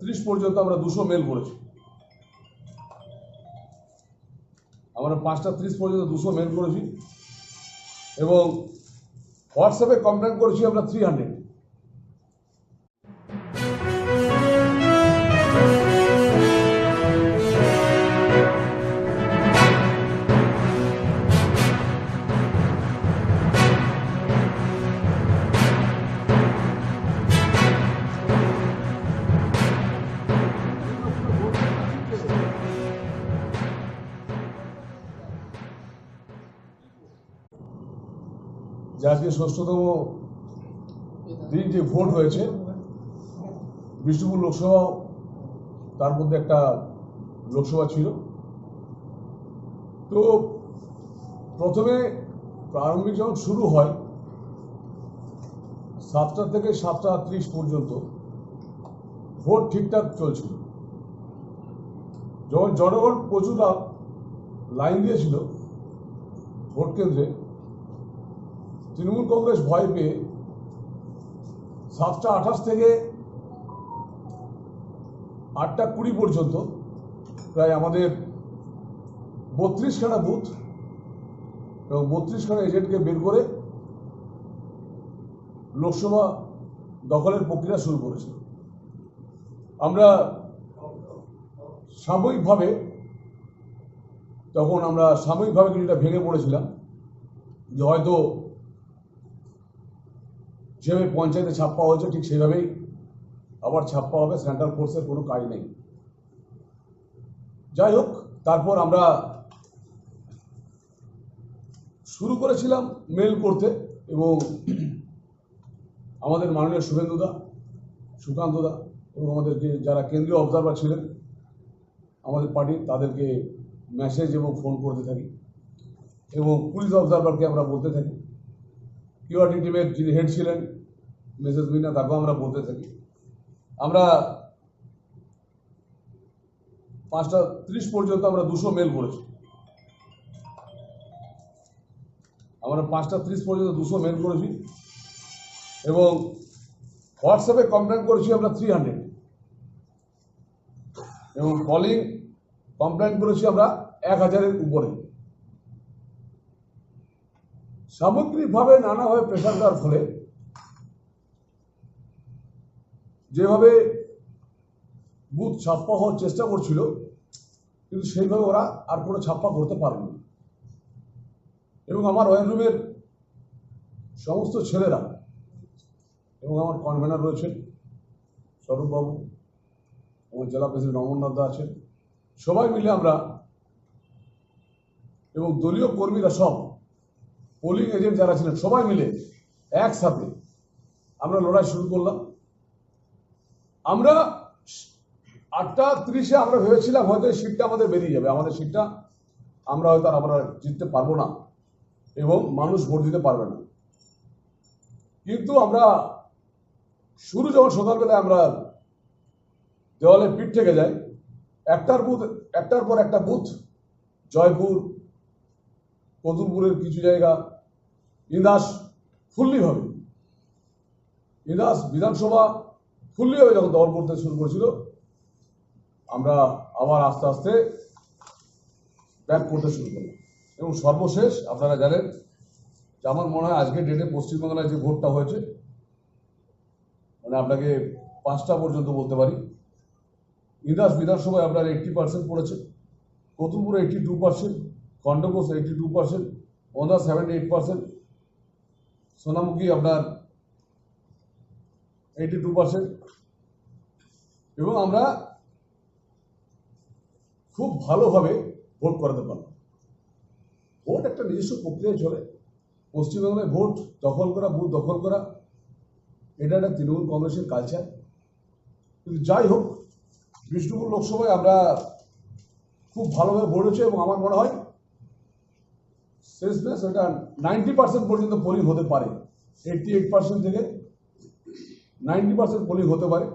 ত্রিশ পর্যন্ত আমরা দুশো মেল করেছি। আমরা পাঁচটা ত্রিশ পর্যন্ত দুশো মেল করেছি। এবং হোয়াটসঅ্যাপে কমপ্লেন করেছি আমরা থ্রি হান্ড্রেড যে আজকে ষষ্ঠতম দিন যে ভোট হয়েছে, বিষ্ণুপুর লোকসভাও তার মধ্যে একটা লোকসভা ছিল। তো প্রথমে প্রারম্ভিক যখন শুরু হয়, সাতটা থেকে সাতটা ত্রিশ পর্যন্ত ভোট ঠিকঠাক চলছিল। যখন জনগণ প্রচুর লাইন দিয়েছিল ভোট কেন্দ্রে তৃণমূল কংগ্রেস ভয় পেয়ে সাতটা আঠাশ থেকে আটটা কুড়ি পর্যন্ত প্রায় আমাদের বত্রিশখানা বুথ এবং বত্রিশখানা এজেন্টকে বের করে লোকসভা দখলের প্রক্রিয়া শুরু করেছে। আমরা সাময়িকভাবে তখন আমরা সাময়িকভাবে কিছুটা ভেঙে পড়েছিলাম যে হয়তো যেভাবে পঞ্চায়েতে ছাপ্পা হয়েছে, ঠিক সেভাবেই আবার ছাপ্পা হবে সেন্ট্রাল ফোর্সের কোনো কাজ নেই। যাই হোক, তারপর আমরা শুরু করেছিলাম মেল করতে এবং আমাদের মাননীয় শুভেন্দুদা সুকান্তদা এবং আমাদেরকে যারা কেন্দ্রীয় অবজারভার ছিলেন, আমাদের পার্টির তাদেরকে মেসেজ এবং ফোন করতে থাকি এবং পুলিশ অবজারভারকে আমরা বলতে থাকি। কিউআরটি টিমের যিনি হেড ছিলেন মেসেজ মিনা তাকেও আমরা বলতে থাকি। আমরা পাঁচটা ত্রিশ পর্যন্ত আমরা দুশো মেল করেছি। আমরা পাঁচটা ত্রিশ পর্যন্ত দুশো মেল করেছি এবং হোয়াটসঅ্যাপে কমপ্লেন করেছি আমরা থ্রি হান্ড্রেড এবং কলিং কমপ্লেন করেছি আমরা এক হাজারের উপরে। সামগ্রিকভাবে নানাভাবে প্রেশার দেওয়ার ফলে যেভাবে বুথ ছাপ্পা হওয়ার চেষ্টা করছিল, কিন্তু সেইভাবে ওরা আর কোনো ছাপ্পা করতে পারেনি। এবং আমার ওয়ার রুমের সমস্ত ছেলেরা এবং আমার কনভেনার রয়েছেন স্বরূপবাবু আমার জেলা প্রেসিডেন্ট অমরনাথ দা আছেন, সবাই মিলে আমরা এবং দলীয় কর্মীরা সব পোলিং এজেন্ট যারা ছিলেন সবাই মিলে একসাথে আমরা লড়াই শুরু করলাম। আমরা আটটা ত্রিশে আমরা ভেবেছিলাম হয়তো এই সিটটা আমাদের বেরিয়ে যাবে। আমাদের সিটটা আমরা হয়তো আমরা জিততে পারব না এবং মানুষ ভোট দিতে পারবে না। কিন্তু আমরা শুরু যখন সকালবেলায় আমরা দেওয়ালে পিঠ থেকে যাই, একটার বুথ, একটার পর একটা বুথ, জয়পুর কতুলপুরের কিছু জায়গা, ইন্দাস, ফুল্লি হবে। ইন্দাস বিধানসভা ফুল্লি হবে যখন দল করতে শুরু করেছিল। আমরা আবার আস্তে আস্তে ব্যাক করতে শুরু করলাম। এবং সর্বশেষ আপনারা জানেন যে আমার মনে হয় আজকের ডেটে পশ্চিমবাংলায় যে ভোটটা হয়েছে মানে আপনাকে পাঁচটা পর্যন্ত বলতে পারি। ইন্দাস বিধানসভায় আপনার এইটটি পার্সেন্ট পড়েছে, কতুলপুরে eighty two percent Khandaghosh eighty two percent Onda seventy eight percent Sonamukhi আপনার এইটি টু পার্সেন্ট এবং আমরা খুব ভালোভাবে ভোট করাতে পারলাম। ভোট একটা নিজস্ব প্রক্রিয়ায় চলে। পশ্চিমবাংলায় ভোট দখল করা বুথ দখল করা, এটা একটা তৃণমূল কংগ্রেসের কালচার কিন্তু যাই হোক, বিষ্ণুপুর লোকসভায় আমরা খুব ভালোভাবে ভোট হয়েছে এবং আমার মনে হয় শেষমেশ এটা নাইনটি পার্সেন্ট পর্যন্ত পোলিং হতে পারে। এইটটি এইট পার্সেন্ট থেকে নাইনটি পার্সেন্ট পোলিং হতে পারে।